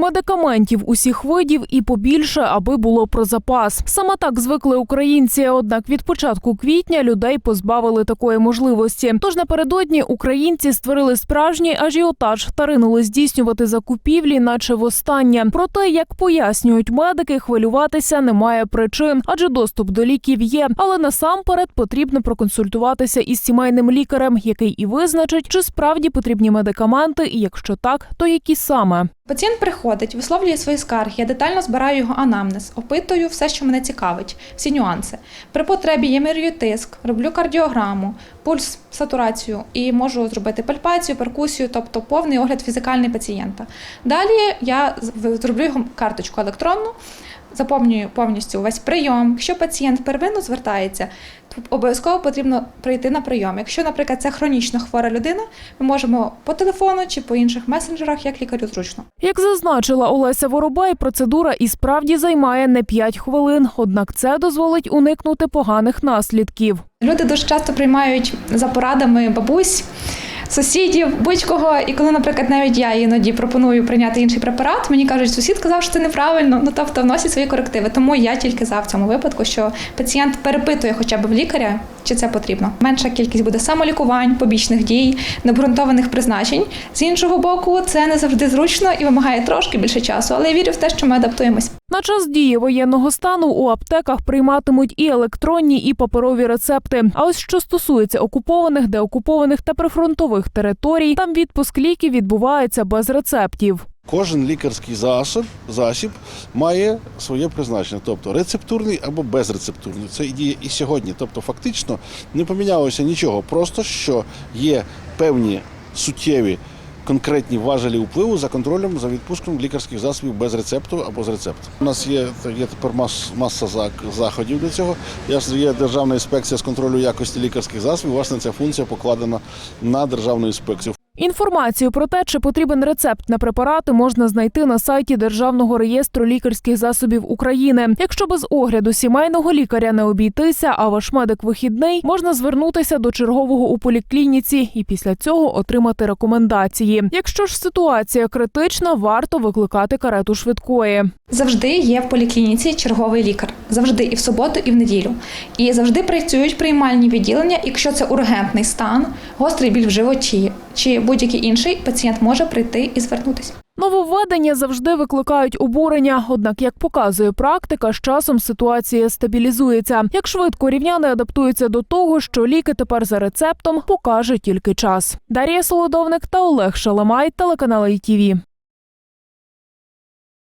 Медикаментів усіх видів і побільше, аби було про запас. Саме так звикли українці. Однак від початку квітня людей позбавили такої можливості. Тож напередодні українці створили справжній ажіотаж та ринули здійснювати закупівлі, наче востаннє. Проте, як пояснюють медики, хвилюватися немає причин, адже доступ до ліків є. Але насамперед потрібно проконсультуватися із сімейним лікарем, який і визначить, чи справді потрібні медикаменти, і якщо так, то які саме. Пацієнт приходить, висловлює свої скарги, я детально збираю його анамнез, опитую все, що мене цікавить, всі нюанси. При потребі я мірюю тиск, роблю кардіограму, пульс, сатурацію і можу зробити пальпацію, перкусію, тобто повний огляд фізикальний пацієнта. Далі я зроблю його карточку електронну. Заповнюю повністю весь прийом. Якщо пацієнт первинно звертається, то обов'язково потрібно прийти на прийом. Якщо, наприклад, це хронічно хвора людина, ми можемо по телефону чи по інших месенджерах, як лікарю зручно. Як зазначила Олеся Воробай, процедура і справді займає не 5 хвилин, однак це дозволить уникнути поганих наслідків. Люди дуже часто приймають за порадами бабусь, сусідів, будь-кого. І коли, наприклад, навіть я іноді пропоную прийняти інший препарат, мені кажуть, сусід казав, що це неправильно. Ну тобто вносять свої корективи. Тому я тільки за в цьому випадку, що пацієнт перепитує хоча б в лікаря, чи це потрібно. Менша кількість буде самолікувань, побічних дій, необґрунтованих призначень. З іншого боку, це не завжди зручно і вимагає трошки більше часу, але я вірю в те, що ми адаптуємось. На час дії воєнного стану у аптеках прийматимуть і електронні, і паперові рецепти. А ось що стосується окупованих, деокупованих та прифронтових територій, там відпуск ліків відбувається без рецептів. Кожен лікарський засіб, засіб має своє призначення, тобто рецептурний або безрецептурний. Це діє і сьогодні. Тобто, фактично не помінялося нічого. Просто що є певні суттєві конкретні важелі впливу за контролем за відпуском лікарських засобів без рецепту або з рецепту. У нас є, є тепер мас, маса заходів для цього. Є Державна інспекція з контролю якості лікарських засобів. Власне, ця функція покладена на державну інспекцію. Інформацію про те, чи потрібен рецепт на препарати, можна знайти на сайті Державного реєстру лікарських засобів України. Якщо без огляду сімейного лікаря не обійтися, а ваш медик вихідний, можна звернутися до чергового у поліклініці і після цього отримати рекомендації. Якщо ж ситуація критична, варто викликати карету швидкої. Завжди є в поліклініці черговий лікар. Завжди і в суботу, і в неділю. І завжди працюють приймальні відділення. Якщо це ургентний стан, гострий біль в животі чи будь-який інший, пацієнт може прийти і звернутися. Нововведення завжди викликають обурення. Однак, як показує практика, з часом ситуація стабілізується. Як швидко рівняни адаптуються до того, що ліки тепер за рецептом покаже тільки час. Дар'я Солодовник та Олег Шаламай, телеканал ITV.